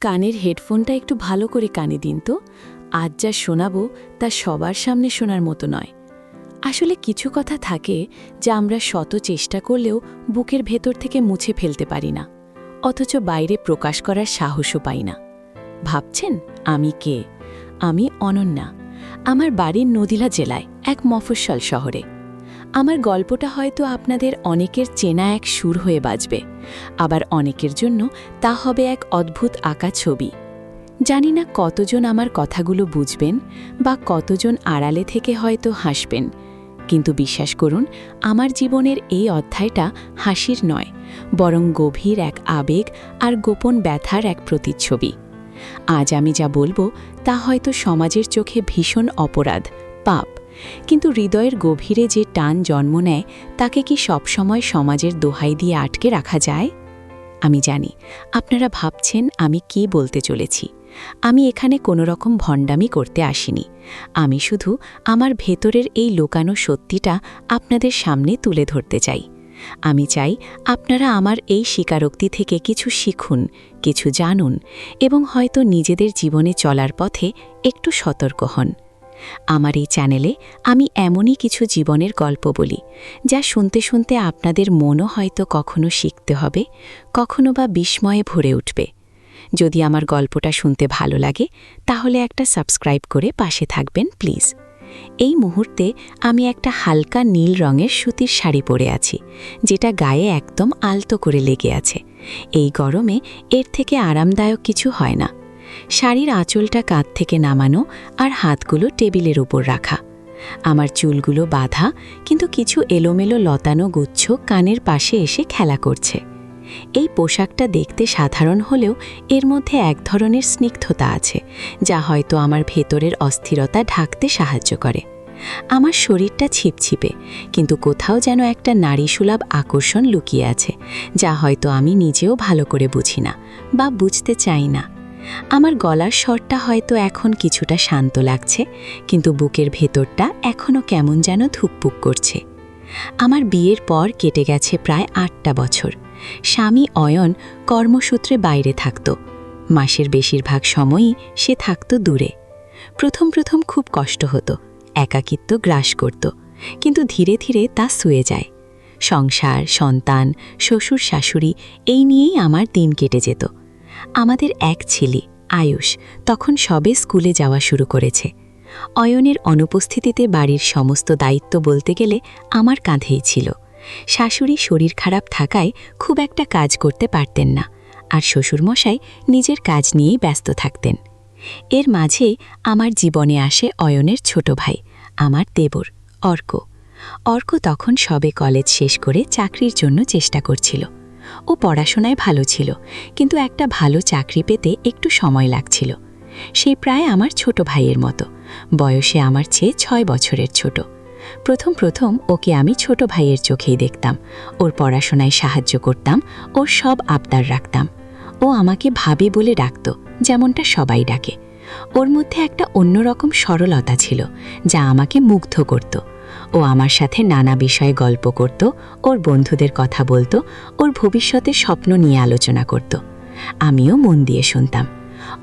কানের হেডফোনটা একটু ভালো করে কানে দিন তো। আজ যা শোনাবো তা সবার সামনে শোনার মতো নয়। আসলে কিছু কথা থাকে যা আমরা শত চেষ্টা করলেও বুকের ভেতর থেকে মুছে ফেলতে পারি না, অথচ বাইরে প্রকাশ করার সাহসও পাই না। ভাবছেন, আমি কে? আমি অনন্যা, আমার বাড়ির নদিলা জেলায় এক মফস্বল শহরে। আমার গল্পটা হয়তো আপনাদের অনেকের চেনা এক সুর হয়ে বাজবে। আবার অনেকের জন্য তা হবে এক অদ্ভুত আঁকা ছবি। জানি না কতজন আমার কথাগুলো বুঝবেন বা কতজন আড়ালে থেকে হয়তো হাসবেন। কিন্তু বিশ্বাস করুন, আমার জীবনের এই অধ্যায়টা হাসির নয়, বরং গভীর এক আবেগ আর গোপন ব্যথার এক প্রতিচ্ছবি। আজ আমি যা বলব তা হয়তো সমাজের চোখে ভীষণ অপরাধ, পাপ। কিন্তু হৃদয়ের গভীরে যে টান জন্ম নেয়, তাকে কি সবসময় সমাজের দোহাই দিয়ে আটকে রাখা যায়? আমি জানি, আপনারা ভাবছেন আমি কি বলতে চলেছি। আমি এখানে কোনো রকম ভণ্ডামি করতে আসিনি। আমি শুধু আমার ভেতরের এই লোকানো সত্যিটা আপনাদের সামনে তুলে ধরতে চাই। আমি চাই আপনারা আমার এই স্বীকারোক্তি থেকে কিছু শিখুন, কিছু জানুন এবং হয়তো নিজেদের জীবনে চলার পথে একটু সতর্ক হন। আমার এই চ্যানেলে আমি এমনই কিছু জীবনের গল্প বলি, যা শুনতে শুনতে আপনাদের মনও হয়তো কখনো শিখতে হবে, কখনো বা বিস্ময়ে ভরে উঠবে। যদি আমার গল্পটা শুনতে ভালো লাগে, তাহলে একটা সাবস্ক্রাইব করে পাশে থাকবেন, প্লিজ। এই মুহূর্তে আমি একটা হালকা নীল রঙের সুতির শাড়ি পরে আছি, যেটা গায়ে একদম আলতো করে লেগে আছে। এই গরমে এর থেকে আরামদায়ক কিছু হয় না। শাড়ির আঁচলটা কাঁধ থেকে নামানো আর হাতগুলো টেবিলের উপর রাখা। আমার চুলগুলো বাঁধা, কিন্তু কিছু এলোমেলো লতানো গুচ্ছ কানের পাশে এসে খেলা করছে। এই পোশাকটা দেখতে সাধারণ হলেও এর মধ্যে এক ধরনের স্নিগ্ধতা আছে, যা হয়তো আমার ভেতরের অস্থিরতা ঢাকতে সাহায্য করে। আমার শরীরটা ছিপছিপে, কিন্তু কোথাও যেন একটা নারী নারীসুলভ আকর্ষণ লুকিয়ে আছে, যা হয়তো আমি নিজেও ভালো করে বুঝি না বা বুঝতে চাই না। আমার গলার স্বরটা হয়তো এখন কিছুটা শান্ত লাগছে, কিন্তু বুকের ভেতরটা এখনও কেমন যেন ধুকপুক করছে। আমার বিয়ের পর কেটে গেছে প্রায় আটটা বছর। স্বামী অয়ন কর্মসূত্রে বাইরে থাকত। মাসের বেশিরভাগ সময়ই সে থাকত দূরে। প্রথম প্রথম খুব কষ্ট হতো, একাকিত্ব গ্রাস করত, কিন্তু ধীরে ধীরে তা শুয়ে যায়। সংসার, সন্তান শ্বশুর শাশুড়ি এই নিয়েই আমার দিন কেটে যেত। আমাদের এক ছেলে, আয়ুষ, তখন সবে স্কুলে যাওয়া শুরু করেছে। অয়নের অনুপস্থিতিতে বাড়ির সমস্ত দায়িত্ব বলতে গেলে আমার কাঁধেই ছিল। শাশুড়ি শরীর খারাপ থাকায় খুব একটা কাজ করতে পারতেন না, আর শ্বশুরমশাই নিজের কাজ নিয়েই ব্যস্ত থাকতেন। এর মাঝে আমার জীবনে আসে অয়নের ছোট ভাই, আমার দেবর, অর্ক। অর্ক তখন সবে কলেজ শেষ করে চাকরির জন্য চেষ্টা করছিল। ও পড়াশোনায় ভালো ছিল, কিন্তু একটা ভালো চাকরি পেতে একটু সময় লাগছিল। সে প্রায় আমার ছোট ভাইয়ের মতো, বয়সে আমার চেয়ে ছয় বছরের ছোট। প্রথম প্রথম ওকে আমি ছোট ভাইয়ের চোখেই দেখতাম, ওর পড়াশোনায় সাহায্য করতাম, ওর সব আবদার রাখতাম। ও আমাকে ভাবে বলে ডাকত, যেমনটা সবাই ডাকে। ওর মধ্যে একটা অন্যরকম সরলতা ছিল, যা আমাকে মুগ্ধ করত। ও আমার সাথে নানা বিষয়ে গল্প করত, ওর বন্ধুদের কথা বলতো, ওর ভবিষ্যতের স্বপ্ন নিয়ে আলোচনা করত। আমিও মন দিয়ে শুনতাম।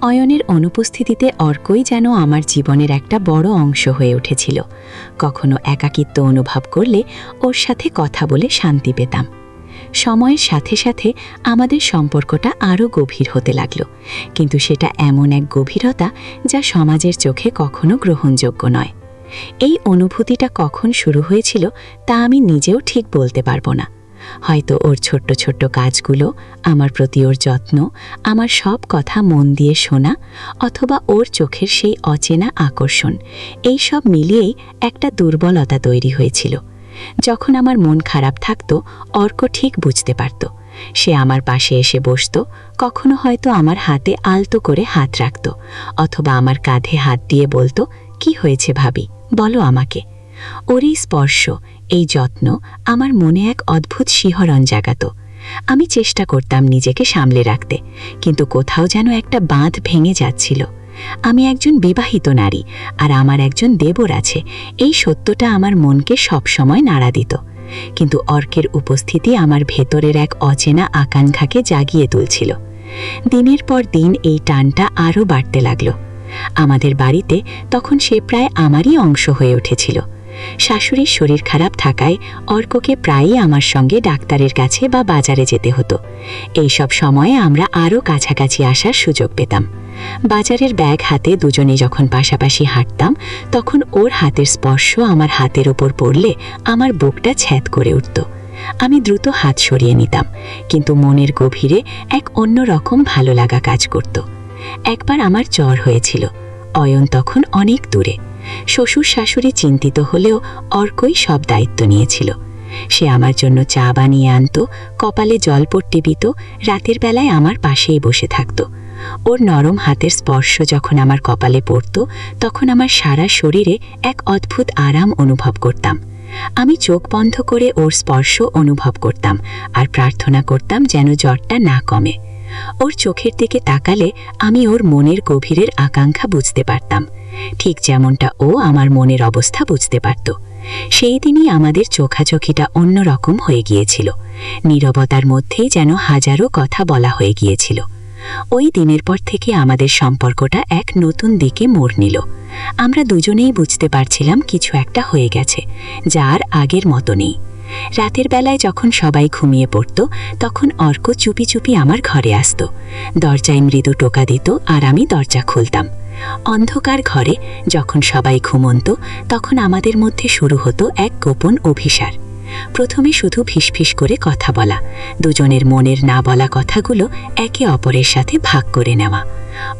অয়নের অনুপস্থিতিতে অর্কই যেন আমার জীবনের একটা বড় অংশ হয়ে উঠেছিল। কখনো একাকিত্ব অনুভব করলে ওর সাথে কথা বলে শান্তি পেতাম। সময়ের সাথে সাথে আমাদের সম্পর্কটা আরও গভীর হতে লাগল। কিন্তু সেটা এমন এক গভীরতা যা সমাজের চোখে কখনো গ্রহণযোগ্য নয়। এই অনুভূতিটা কখন শুরু হয়েছিল তা আমি নিজেও ঠিক বলতে পারব না। হয়তো ওর ছোট্ট ছোট্ট কাজগুলো, আমার প্রতি ওর যত্ন, আমার সব কথা মন দিয়ে শোনা, অথবা ওর চোখের সেই অচেনা আকর্ষণ, এই সব মিলিয়েই একটা দুর্বলতা তৈরি হয়েছিল। যখন আমার মন খারাপ থাকত, অর্ক ঠিক বুঝতে পারত। সে আমার পাশে এসে বসত, কখনো হয়তো আমার হাতে আলতো করে হাত রাখত, অথবা আমার কাঁধে হাত দিয়ে বলতো, কি হয়েছে ভাবি? বলো আমাকে, ওরই স্পর্শ, এই যত্ন আমার মনে এক অদ্ভুত শিহরণ জাগাত। আমি চেষ্টা করতাম নিজেকে সামলে রাখতে, কিন্তু কোথাও যেন একটা বাঁধ ভেঙে যাচ্ছিল। আমি একজন বিবাহিত নারী, আর আমার একজন দেবর আছে, এই সত্যটা আমার মনকে সবসময় নাড়া দিত। কিন্তু অর্কের উপস্থিতি আমার ভেতরের এক অচেনা আকাঙ্ক্ষাকে জাগিয়ে তুলছিল। দিনের পর দিন এই টানটা আরও বাড়তে লাগল। আমাদের বাড়িতে তখন সে প্রায় আমারই অংশ হয়ে উঠেছিল। শাশুড়ির শরীর খারাপ থাকায় অর্ককে প্রায়ই আমার সঙ্গে ডাক্তারের কাছে বা বাজারে যেতে হতো। এইসব সময়ে আমরা আরও কাছাকাছি আসার সুযোগ পেতাম। বাজারের ব্যাগ হাতে দুজনে যখন পাশাপাশি হাঁটতাম, তখন ওর হাতের স্পর্শ আমার হাতের ওপর পড়লে আমার বুকটা ছ্যাদ করে উঠত। আমি দ্রুত হাত সরিয়ে নিতাম, কিন্তু মনের গভীরে এক অন্য রকম ভালো লাগা কাজ করত। একবার আমার জ্বর হয়েছিল। অয়ন তখন অনেক দূরে। শ্বশুর শাশুড়ি চিন্তিত হলেও অর্কই সব দায়িত্ব নিয়েছিল। সে আমার জন্য চা বানিয়ে আনত, কপালে জল পট্টে দিত রাতের বেলায় আমার পাশেই বসে থাকত। ওর নরম হাতের স্পর্শ যখন আমার কপালে পড়ত, তখন আমার সারা শরীরে এক অদ্ভুত আরাম অনুভব করতাম। আমি চোখ বন্ধ করে ওর স্পর্শ অনুভব করতাম আর প্রার্থনা করতাম যেন জ্বরটা না কমে। ওর চোখের দিকে তাকালে আমি ওর মনের গভীরের আকাঙ্ক্ষা বুঝতে পারতাম। ঠিক যেমনটা ও আমার মনের অবস্থা বুঝতে পারত। সেই দিনই আমাদের চোখাচোখিটা অন্যরকম হয়ে গিয়েছিল। নীরবতার মধ্যেই যেন হাজারো কথা বলা হয়ে গিয়েছিল। ওই দিনের পর থেকে আমাদের সম্পর্কটা এক নতুন দিকে মোড় নিল। আমরা দুজনেই বুঝতে পারছিলাম কিছু একটা হয়ে গেছে, যার আগের মতো নেই। রাতের বেলায় যখন সবাই ঘুমিয়ে পড়ত, তখন অর্ক চুপি চুপি আমার ঘরে আসত। দরজায় মৃদু টোকা দিত আর আমি দরজা খুলতাম। অন্ধকার ঘরে যখন সবাই ঘুমন্ত, তখন আমাদের মধ্যে শুরু হতো এক গোপন অভিসার। প্রথমে শুধু ফিসফিস করে কথা বলা, দুজনের মনের না বলা কথাগুলো একে অপরের সাথে ভাগ করে নেওয়া।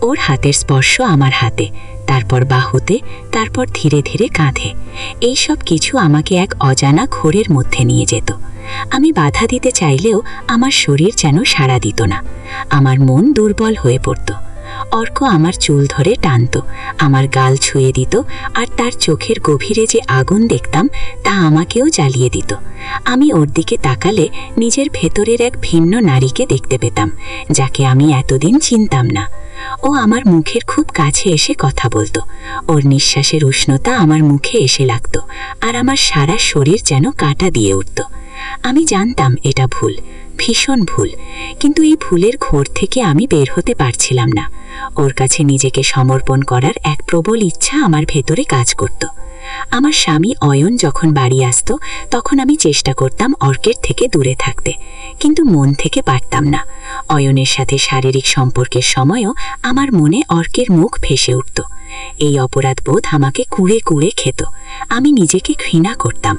ওর হাতের স্পর্শ আমার হাতে, তারপর বাহুতে, তারপর ধীরে ধীরে কাঁধে। এইসব কিছু আমাকে এক অজানা ঘোরের মধ্যে নিয়ে যেত। আমি বাধা দিতে চাইলেও আমার শরীর যেন সাড়া দিত না। আমার মন দুর্বল হয়ে পড়তো। অর্ক আমার চুল ধরে টানত, আমার গাল ছুঁয়ে দিত, আর তার চোখের গভীরে যে আগুন দেখতাম, তা আমাকেও জ্বালিয়ে দিত। আমি ওর দিকে তাকালে নিজের ভেতরের এক ভিন্ন নারীকে দেখতে পেতাম, যাকে আমি এতদিন চিনতাম না। ও আমার মুখের খুব কাছে এসে কথা বলতো, ওর নিঃশ্বাসের উষ্ণতা আমার মুখে এসে লাগতো, আর আমার সারা শরীর যেন কাটা দিয়ে উঠত। আমি জানতাম এটা ভুল ভীষণ ভুল। কিন্তু এই ভুলের ঘোর থেকে আমি বের হতে পারছিলাম না। ওর কাছে নিজেকে সমর্পণ করার এক প্রবল ইচ্ছা আমার ভেতরে কাজ করত। আমার স্বামী অয়ন যখন বাড়ি আসত, তখন আমি চেষ্টা করতাম অর্কের থেকে দূরে থাকতে। কিন্তু মন থেকে পারতাম না। অয়নের সাথে শারীরিক সম্পর্কের সময়ও আমার মনে অর্কের মুখ ভেসে উঠত। এই অপরাধ বোধ আমাকে কুড়ে কুড়ে খেত। আমি নিজেকে ঘৃণা করতাম।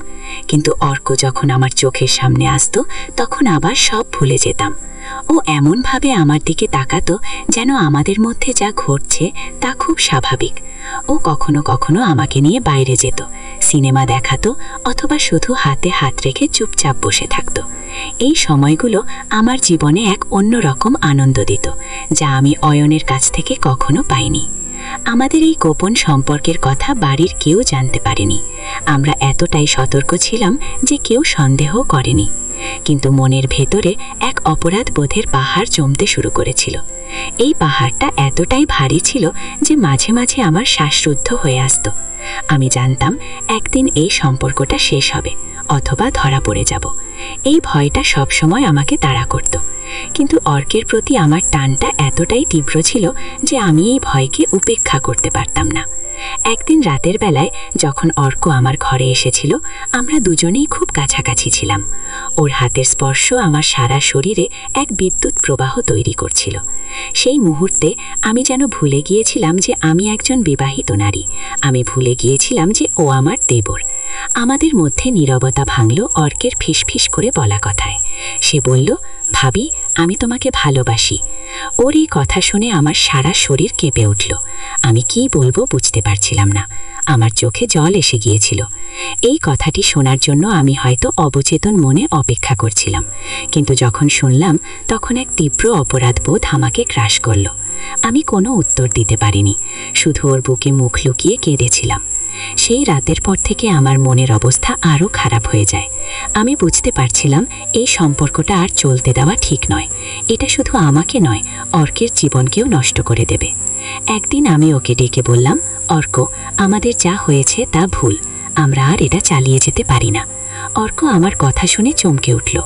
কিন্তু অর্ক যখন আমার চোখের সামনে আসতো, তখন আবার সব ভুলে যেতাম। ও এমনভাবে আমার দিকে তাকাতো যেন আমাদের মধ্যে যা ঘটছে তা খুব স্বাভাবিক। ও কখনো কখনো আমাকে নিয়ে বাইরে যেত। সিনেমা দেখাতো অথবা শুধু হাতে হাত রেখে চুপচাপ বসে থাকতো। এই সময়গুলো আমার জীবনে এক অন্যরকম আনন্দ দিত, যা আমি অয়নের কাছ থেকে কখনো পাইনি। আমাদের এই গোপন সম্পর্কের কথা বাড়ির কেউ জানতে পারেনি। আমরা এতটাই সতর্ক ছিলাম যে কেউ সন্দেহ করেনি। কিন্তু মনের ভেতরে এক অপরাধ বোধের পাহাড় জমতে শুরু করেছিল। এই পাহাড়টা এতটাই ভারী ছিল যে মাঝে মাঝে আমার শ্বাসরুদ্ধ হয়ে আসতো। আমি জানতাম একদিন এই সম্পর্কটা শেষ হবে, অথবা ধরা পড়ে যাব। এই ভয়টা সবসময় আমাকে তাড়া করত। কিন্তু অর্কের প্রতি আমার টানটা এতটাই তীব্র ছিল যে আমি এই ভয়কে উপেক্ষা করতে পারতাম না। একদিন রাতের বেলায় যখন অর্ক আমার ঘরে এসেছিল, আমরা দুজনেই খুব কাছাকাছি ছিলাম। ওর হাতের স্পর্শ আমার সারা শরীরে এক বিদ্যুৎ প্রবাহ তৈরি করছিল। সেই মুহূর্তে আমি যেন ভুলে গিয়েছিলাম যে আমি একজন বিবাহিত নারী। আমি ভুলে গিয়েছিলাম যে ও আমার দেবর। আমাদের মধ্যে নীরবতা ভাঙল অর্কের ফিসফিস করে বলা কথায়। সে বলল ভাবি, আমি তোমাকে ভালোবাসি। ওর এই কথা শুনে আমার সারা শরীর কেঁপে উঠল। আমি কি বলব বুঝতে পারছিলাম না। আমার চোখে জল এসে গিয়েছিল। এই কথাটি শোনার জন্য আমি হয়তো অবচেতন মনে অপেক্ষা করছিলাম। কিন্তু যখন শুনলাম, তখন এক তীব্র অপরাধ বোধ আমাকে গ্রাস করল। আমি কোনো উত্তর দিতে পারিনি। শুধু ওর বুকে মুখ লুকিয়ে কেঁদেছিলাম। সেই রাতের পর থেকে আমার মনের অবস্থা আরও খারাপ হয়ে যায়। আমি বুঝতে পারছিলাম এই সম্পর্কটা আর চলতে দেওয়া ঠিক নয়। এটা শুধু আমাকে নয়, অর্কের জীবনকেও নষ্ট করে দেবে। একদিন আমি ওকে ডেকে বললাম, অর্ক, আমাদের যা হয়েছে তা ভুল, আমরা আর এটা চালিয়ে যেতে পারি না। অর্ক আমার কথা শুনে চমকে উঠল।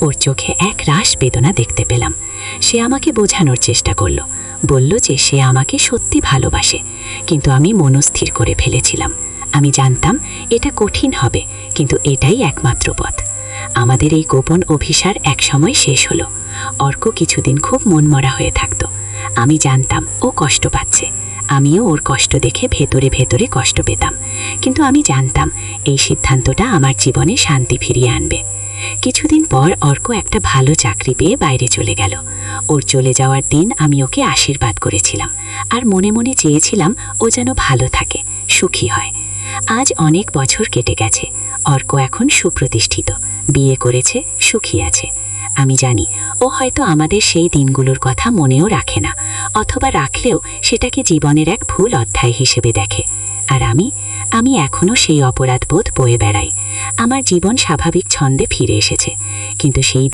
ওর চোখে এক রাস বেদনা দেখতে পেলাম। সে আমাকে বোঝানোর চেষ্টা করল। বলল যে সে আমাকে সত্যি ভালোবাসে, কিন্তু আমি মনস্থির করে ফেলেছিলাম। আমি জানতাম এটা কঠিন হবে, কিন্তু এটাই একমাত্র পথ। আমাদের এই গোপন অভিসার একসময় শেষ হলো। অর্ক কিছুদিন খুব মনমরা হয়ে থাকতো। আমি জানতাম, ও কষ্ট পাচ্ছে। আমিও ওর কষ্ট দেখে ভেতরে ভেতরে কষ্ট পেতাম। কিন্তু আমি জানতাম, এই সিদ্ধান্তটা আমার জীবনে শান্তি ফিরিয়ে আনবে। কিছুদিন পর অর্ক একটা ভালো চাকরি পেয়ে বাইরে চলে গেল। ওর চলে যাওয়ার দিন আমি ওকে আশীর্বাদ করেছিলাম। আর মনে মনে চেয়েছিলাম ও যেন ভালো থাকে, সুখী হয়। আজ অনেক বছর কেটে গেছে। অর্ক এখন সুপ্রতিষ্ঠিত। বিয়ে করেছে, সুখী আছে। আমি জানি, ও হয়তো আমাদের সেই দিনগুলোর কথা মনেও রাখে না, অথবা রাখলেও সেটাকে জীবনের এক ভুল অধ্যায় হিসেবে দেখে। আর আমি আমি এখনও সেই অপরাধ বোধ বয়ে বেড়াই। আমার জীবন স্বাভাবিক ছন্দে ফিরে এসেছে। কিন্তু সেই